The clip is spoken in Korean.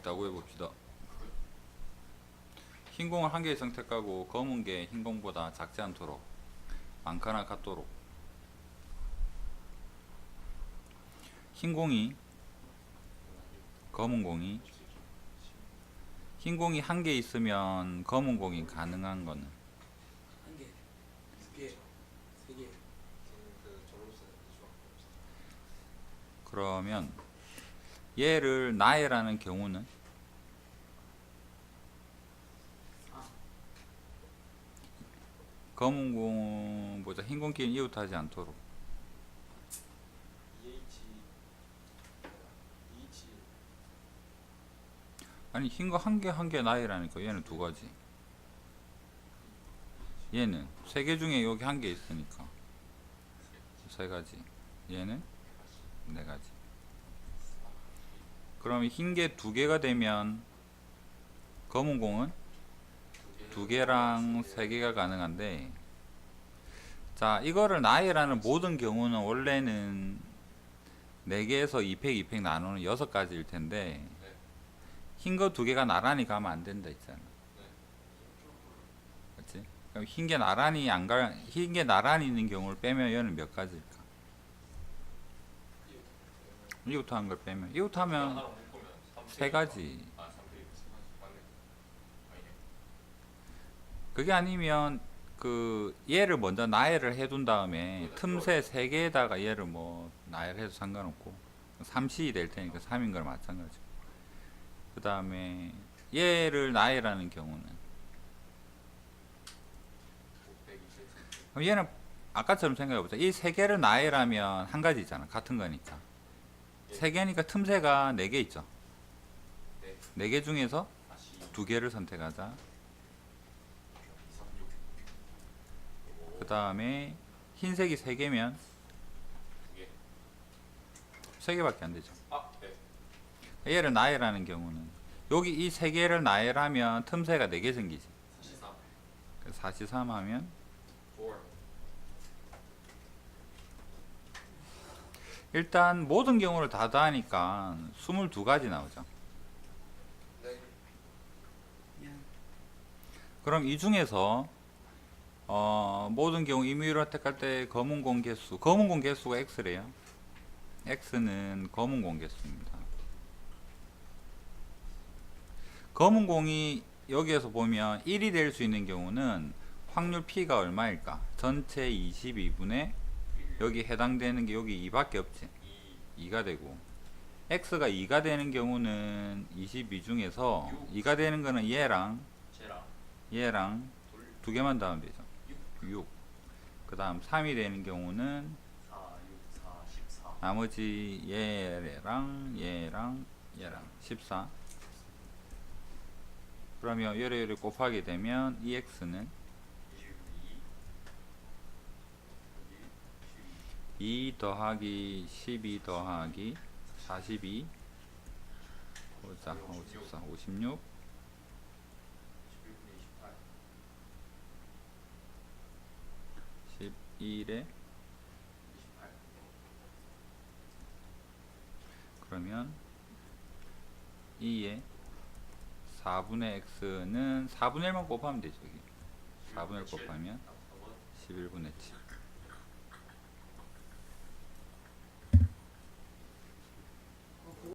있다고 해봅시다. 흰 공을 한개 선택하고 검은 게 흰 공보다 작지 않도록 많거나 같도록 흰 공이 검은 공이 흰 공이 한 개 있으면 검은 공이 가능한 거는 한 개, 두 개, 세 개. 그러면 얘를 나해라는 경우는? 검은 공보다 흰 공끼리 이웃하지 않도록. 아니 흰 거 한 개 한 개 나해라니까. 얘는 두 가지. 얘는 세 개 중에 여기 한 개 있으니까. 세 가지. 얘는 네 가지 그럼 흰 게 두 개가 되면 검은 공은 두 개랑 세 개가 가능한데 자 이거를 나이라는 모든 경우는 원래는 네 개에서 2팩 2팩 나누는 여섯 가지일 텐데 흰 거 두 개가 나란히 가면 안 된다 있잖아 그렇지? 그럼 흰 게 나란히 안 가, 흰 게 나란히 있는 경우를 빼면 얘는 몇 가지일까? 이웃 하는 걸 빼면 이웃 하면 세 가지 그게 아니면 그 얘를 먼저 나열을 해둔 다음에 틈새 세 개에다가 얘를 뭐 나열해도 상관없고 3시 될 테니까 3인 걸 마찬가지. 그 다음에 얘를 나열하는 경우는 그럼 얘는 아까처럼 생각해보자. 이 세 개를 나열하면 한 가지잖아. 같은 거니까. 세 개니까 틈새가 네 개 있죠. 네 개 중에서 두 개를 선택하자. 그 다음에 흰색이 세 개면 세 개밖에 안 되죠. 얘를 나열하는 경우는 여기 이 세 개를 나열하면 틈새가 네 개 생기지. 그래서 43 하면 일단 모든 경우를 다 더하니까 22가지 나오죠. 그럼 이 중에서 어, 모든 경우 임의로 택할 때 검은 공 개수, 검은 공 개수가 x래요. x는 검은 공 개수입니다. 검은 공이 여기에서 보면 1이 될 수 있는 경우는 확률 p가 얼마일까? 전체 22분의 여기 해당되는 게 여기 2밖에 없지. 2 가 되고 x가 2가 되는 경우는 22 중에서 2가 되는 거는 얘랑 얘랑 두 개만 더하면 되죠. 6. 그 다음 3이 되는 경우는 나머지 얘랑 얘랑 얘랑 14. 그러면 요래 곱하게 되면 이 x는 2 더하기 12 더하기 42 보자 54 56 11에 그러면 2에 4분의 x는 4분의 1만 곱하면 되죠. 여기. 4분의 1 곱하면 11분의 7.